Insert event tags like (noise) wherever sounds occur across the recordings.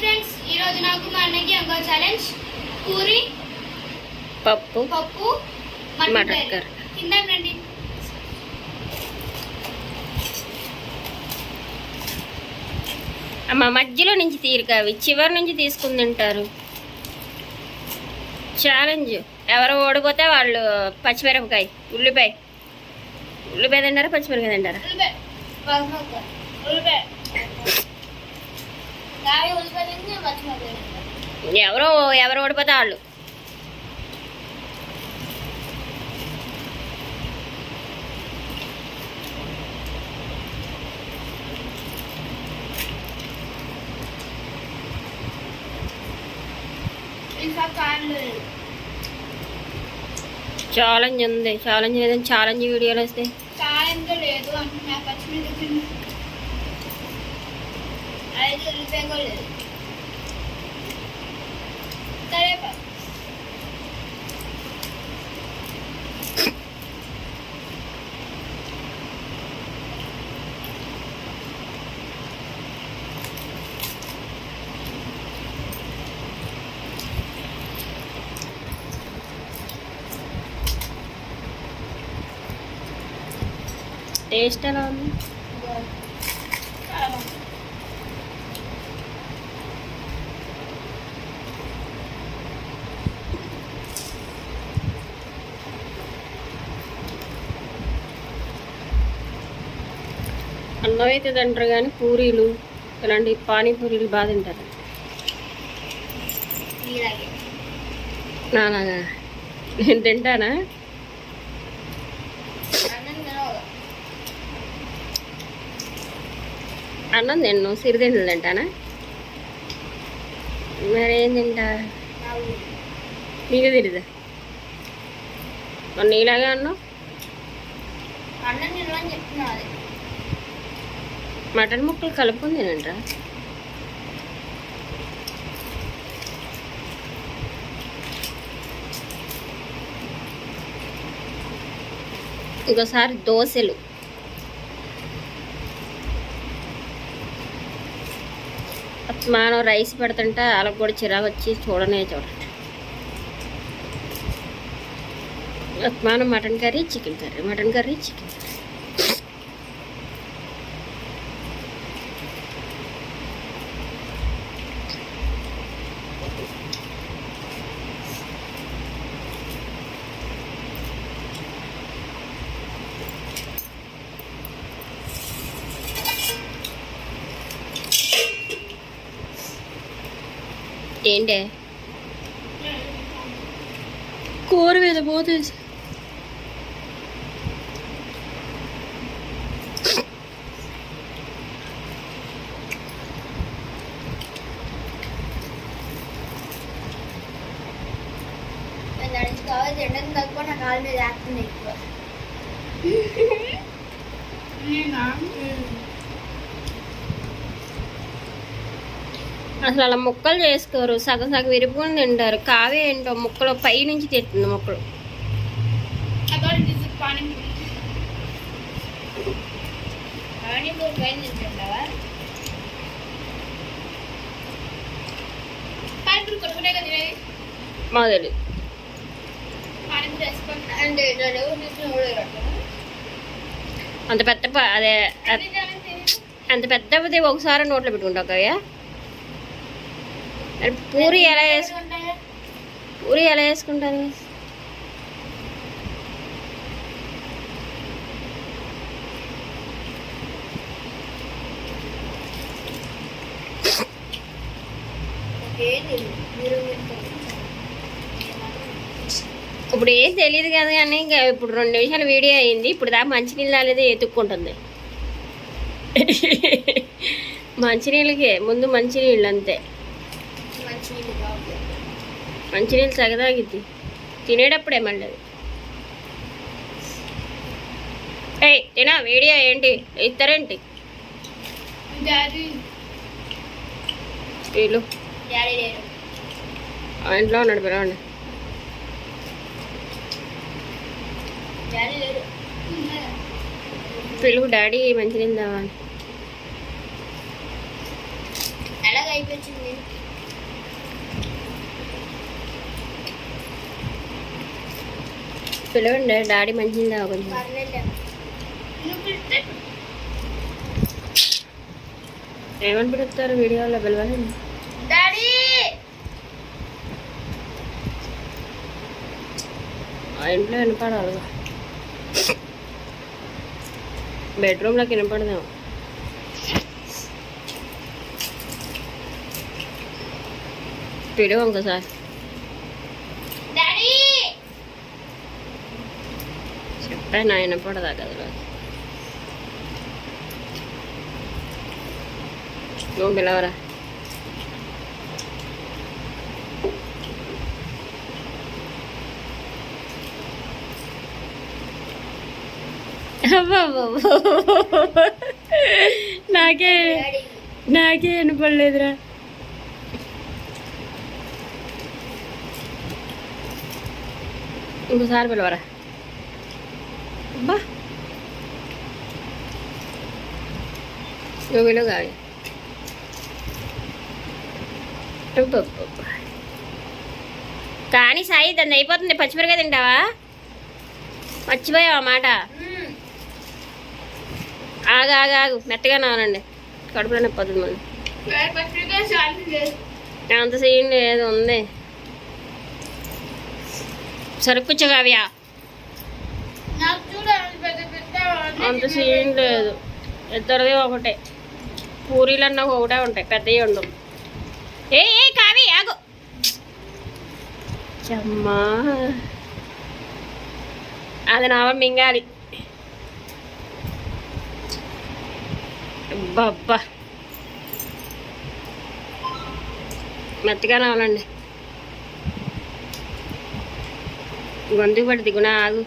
Friends ఈ రోజు నాకు మా అన్నకి ఇంకో ఛాలెంజ్ పూరి పప్పు పప్పు మటన్ కర్రీ. కింద రండి. అమ్మ మధ్యలో నుంచి తీరుక అవి చివరి నుంచి తీసుకుని తింటారు ఛాలెంజ్ ఎవరు ఓడిపోతే వాళ్ళు పచ్చిమిరపకాయ ఉల్లిపాయ. ఉల్లిపాయ తింటారా పచ్చిమిరపకాయ తింటారా. ఉల్లిపాయ పసుపు ఉల్లిపాయ కాయ ఉల్లిపాయ తింటే పచ్చిమిరపకాయ తింటా. ఎవరో ఎవరు ఓడిపోతే వాళ్ళు. ఛాలెంజ్ ఉంది. ఛాలెంజ్ లేదని ఛాలెంజ్ వీడియోలు వస్తాయి. కారంగా లేదు అంటున్నా పచ్చిమిరపకాయ తిన్నా అయితే ఉల్లిపాయ కూడా లేదు కరేపాకు టేస్ట్ ఎలా ఉంది అన్నం అయితే తింటారు కానీ పూరీలు ఇలాంటి పానీపూరీలు బాగా తింటారు. నాలాగా నేను. తింటానా? అన్నం తిన్ను సిరిదిండలు తింటానా? మరేం తింటా? నీకు తెలీదా? మరి నీలాగే అన్నావు? అన్నం తినమని చెప్తున్నా మటన్ ముక్కలు కలుపుకొని తినంటరా ఇంకోసారి దోశలు. మనం రైస్ పెడుతుంటే వాళ్ళకి కూడా చిరాకు వచ్చి చూడనే చూడండి మనం mutton curry chicken curry mutton curry chicken curry. ఏంటే? కూర మీద పోతుంది నేను నడిచి కావాలి తినడం తక్కువ నా కాలు మీద వేస్తుంది ఎక్కువ. అసలు అలా ముక్కలు చేసుకోరు సగం సగం విరిపుకొని తింటారు. కావే ఏంటో ముక్కలు పై నుంచి తింటుంది ముక్కలు మొదలు అంత పెద్ద అదే అంత పెద్ద ఒకసారి నోట్లో పెట్టుకుంటావు కవ్యా పూరి ఎలా వేసు పూరి ఎలా వేసుకుంటారు ఇప్పుడు ఏం తెలియదు కదా కానీ ఇంకా ఇప్పుడు రెండు నిమిషాలు వీడియో అయింది. ఇప్పుడు దాకా మంచినీళ్ళు అనేది ఎత్తుక్కుంటుంది. (laughs) మంచినీళ్ళకి ముందు మంచినీళ్ళు అంతే. మంచినీళ్ళు సగదాగిద్ది. తినేటప్పుడే మళ్ళీ. ఏయ్ తినా వీడియో ఏంటి? ఇస్తారేంటి వీళ్ళు. ఇంట్లో ఉన్నాడు పిలవండి. పిలువు డాడీ మంచినీళ్ళు తావాలి పిలవండి డాడీ మంచిగా కొంచెం ఏమని పిలుస్తారు వీడియోలో పిలవాలండి డాడీ! ఇంట్లో వినపడాలిగా. బెడ్రూమ్లోకి వినపడదాం. పిలువు ఇంకోసారి డాడీ అరే నాయన పడదా కదా నువ్వు పిలవరా? నాకే నాకే వినపడలేదురా ఇంకోసారి పిలవరా? బా నువ్వు కావాలి కానీ సాయి దాన్ని అయిపోతుంది. పచ్చిమిరకాయ తింటావా? మర్చిపోయావా మాట? మ్మ్. ఆగు ఆగు ఆగు. మెత్తగా నానండి కడుపులో నొప్పి మళ్ళీ. డాడీ అంత సీన్ ఏదో ఉంది. సరుకుచ్చు కావ్య నాకు చూడాలి పెద్ద పెద్ద అంత సీన్ లేదు. ఇద్దరిది ఒకటే. పూరీలు అన్న ఒకటే ఉంటాయి. పెద్దవి ఉండవు. ఏ ఏ కావి ఆగు. అమ్మా. అది నావ మింగాలి. బాబ్బా మెత్తగా రావాలండి. గొంతు పడి దిగునా ఆగు.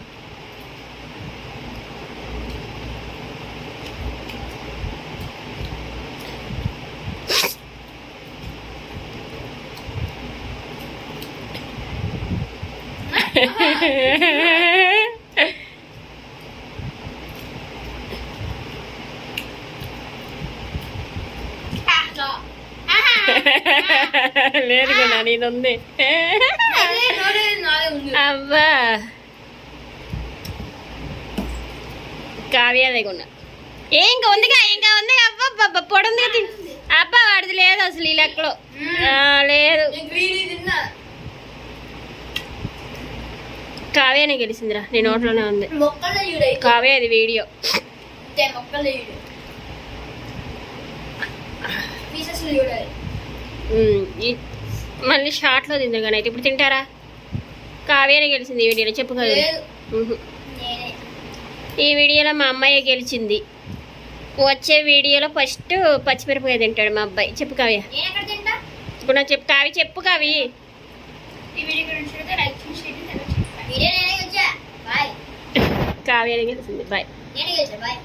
లేదు కదా నీది ఉంది. అబ్బా కావ్య లేకుండా ఏ ఇంకా ఉందిగా ఇంకా ఉందిగా? అబ్బా తిన్ అబ్బా వాడిది లేదు అసలు ఈ లెక్కలో. లేదు. కావ్యనే గెలిచిందిరా. నీ నోట్లోనే ఉంది. కావ్య ఇది వీడియో. మళ్ళీ షార్ట్లో తింది కానీ అయితే. ఇప్పుడు తింటారా? కావ్యనే గెలిచింది ఈ వీడియోలో. చెప్పు కదా. నేనే. ఈ వీడియోలో మా అమ్మాయి గెలిచింది. వచ్చే వీడియోలో ఫస్ట్ పచ్చిమిరపకాయ తింటాడు మా అబ్బాయి. చెప్పు కావ్య. నేను ఇప్పుడు నాకు చెప్పు కావి చెప్పు కావి ఈ వీడియో గురించి లైక్ వీడియో నేనే వచ్చా బాయ్ కావ్యనే గెలిచింది బాయ్ నేనే వచ్చా బాయ్